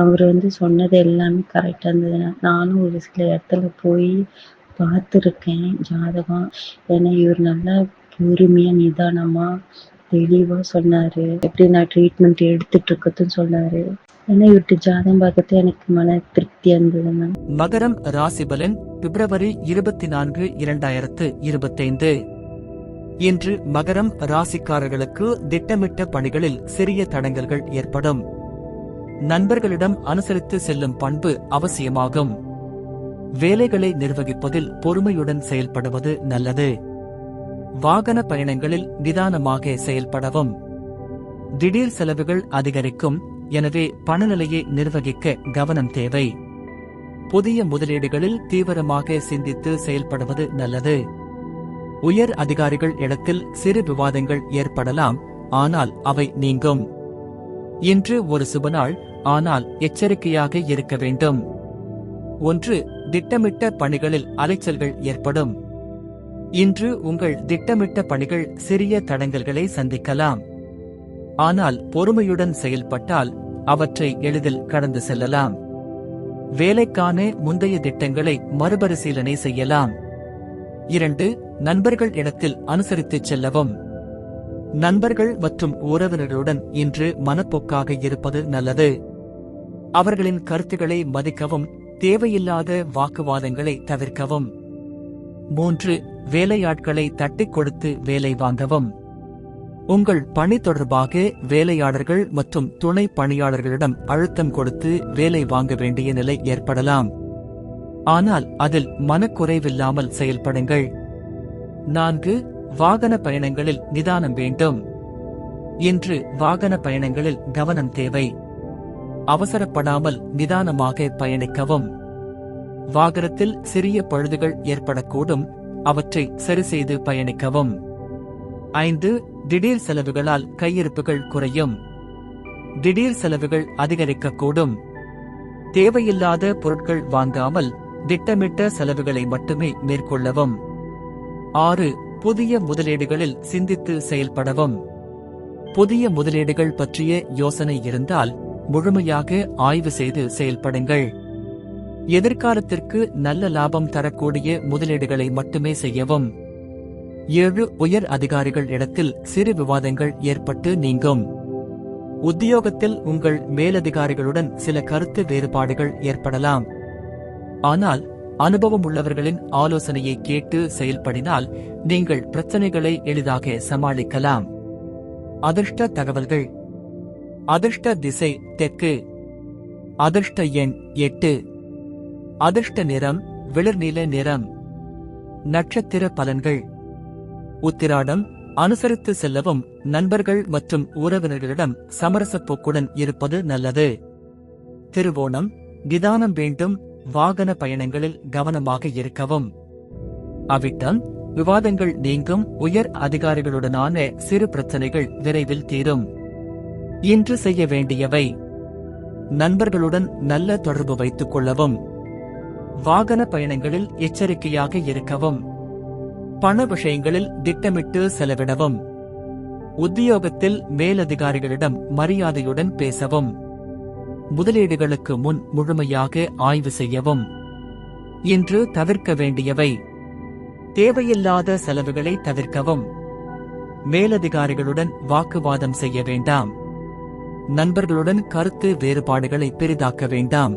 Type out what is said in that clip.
அவர் வந்து சொன்னது எல்லாமே கரெக்டாக இருந்தது. நானும் ஒரு சில இடத்துல போய் பார்த்துருக்கேன் ஜாதகம். ஏன்னா இவர் நல்லா பொறுமையாக நிதானமாக தெளிவாக சொன்னார். எப்படி நான் ட்ரீட்மெண்ட் எடுத்துட்டு இருக்கதுன்னு சொன்னார். ஏன்னா இவர்கிட்ட ஜாதகம் பார்க்கறது எனக்கு மன திருப்தியாக இருந்தது மேம். மகரம் ராசிபலன் பிப்ரவரி இருபத்தி நான்கு இரண்டாயிரத்து இருபத்தைந்து. இன்று மகரம் ராசிக்காரர்களுக்கு திட்டமிட்ட பணிகளில் சிறிய தடங்கல்கள் ஏற்படும். நண்பர்களிடம் அனுசரித்து செல்லும் பண்பு அவசியமாகும். வேலைகளை நிர்வகிப்பதில் பொறுமையுடன் செயல்படுவது நல்லது. வாகன பயணங்களில் நிதானமாக செயல்படவும். திடீர் செலவுகள் அதிகரிக்கும் எனவே பணநிலையை நிர்வகிக்க கவனம் தேவை. புதிய முதலீடுகளில் தீவிரமாக சிந்தித்து செயல்படுவது நல்லது. உயர் அதிகாரிகள் இடத்தில் சிறு விவாதங்கள் ஏற்படலாம் ஆனால் அவை நீங்கும். இன்று ஒரு சுபநாள் ஆனால் எச்சரிக்கையாக இருக்க வேண்டும். ஒன்று திட்டமிட்ட பணிகளில் அலைச்சல்கள் ஏற்படும். இன்று உங்கள் திட்டமிட்ட பணிகள் சிறிய தடங்கல்களை சந்திக்கலாம். ஆனால் பொறுமையுடன் செயல்பட்டால் அவற்றை எளிதில் கடந்து செல்லலாம். வேலைக்கான முந்தைய திட்டங்களை மறுபரிசீலனை செய்யலாம். இரண்டு நண்பர்கள் இடத்தில் அனுசரித்துச் செல்லவும். நண்பர்கள் மற்றும் உறவினர்களுடன் இன்று மனப்போக்காக இருப்பது நல்லது. அவர்களின் கருத்துக்களை மதிக்கவும் தேவையில்லாத வாக்குவாதங்களை தவிர்க்கவும். மூன்று வேலையாட்களை தட்டிக் கொடுத்து வேலை வாங்கவும். உங்கள் பணி தொடர்பாக வேலையாளர்கள் மற்றும் துணை பணியாளர்களிடம் அழுத்தம் கொடுத்து வேலை வாங்க வேண்டிய நிலை ஏற்படலாம். ஆனால் அதில் மனக்குறைவில்லாமல் செயல்படுங்கள். நான்கு வாகன பயணங்களில் நிதானம் வேண்டும். இன்று வாகன பயணங்களில் கவனம் தேவை. அவசரப்படாமல் நிதானமாக பயணிக்கவும். வாகனத்தில் சிறிய பழுதுகள் ஏற்படக்கூடும். அவற்றை சரிசெய்து பயணிக்கவும். ஐந்து திடீர் செலவுகளால் கையிருப்புகள் குறையும். திடீர் செலவுகள் அதிகரிக்கக்கூடும். தேவையில்லாத பொருட்கள் வாங்காமல் திட்டமிட்ட செலவுகளை மட்டுமே மேற்கொள்ளவும். ஆறு புதிய முதலீடுகளில் சிந்தித்து செயல்படவும். புதிய முதலீடுகள் பற்றிய யோசனை இருந்தால் முழுமையாக ஆய்வு செய்து செயல்படுங்கள். எதிர்காலத்திற்கு நல்ல லாபம் தரக்கூடிய முதலீடுகளை மட்டுமே செய்யவும். ஏழு உயர் அதிகாரிகள் இடத்தில் சிறு விவாதங்கள் ஏற்பட்டு நீங்கும். உத்தியோகத்தில் உங்கள் மேலதிகாரிகளுடன் சில கருத்து வேறுபாடுகள் ஏற்படலாம். ஆனால் அனுபவம் உள்ளவர்களின் ஆலோசனையை கேட்டு செயல்படினால் நீங்கள் பிரச்சனைகளை எளிதாக சமாளிக்கலாம். அதிர்ஷ்ட தகவல்கள் அதிர்ஷ்ட திசை தெற்கு. அதிர்ஷ்ட எண் எட்டு. அதிர்ஷ்ட நிறம் வெளிர்நில நிறம். நட்சத்திர பலன்கள். உத்திராடம் அனுசரித்து செல்லவும் நண்பர்கள் மற்றும் உறவினர்களிடம் சமரச போக்குடன் இருப்பது நல்லது. திருவோணம் நிதானம் வேண்டும் வாகன பயணங்களில் கவனமாக இருக்கவும். அவிட்டம் விவாதங்கள் நீங்கும் உயர் அதிகாரிகளுடனான சிறு பிரச்சனைகள் விரைவில் தீரும். இன்று செய்ய வேண்டியவை. நண்பர்களுடன் நல்ல தொடர்பு வைத்துக் கொள்ளவும். வாகன பயணங்களில் எச்சரிக்கையாக இருக்கவும். பண விஷயங்களில் திட்டமிட்டு செலவிடவும். உத்தியோகத்தில் மேலதிகாரிகளிடம் மரியாதையுடன் பேசவும். முதலீடுகளுக்கு முன் முழுமையாக ஆய்வு செய்யவும். இன்று தவிர்க்க வேண்டியவை. தேவையில்லாத செலவுகளை தவிர்க்கவும். மேலதிகாரிகளுடன் வாக்குவாதம் செய்ய வேண்டாம். நண்பர்களுடன் கருத்து வேறுபாடுகளை பெரிதாக்க வேண்டாம்.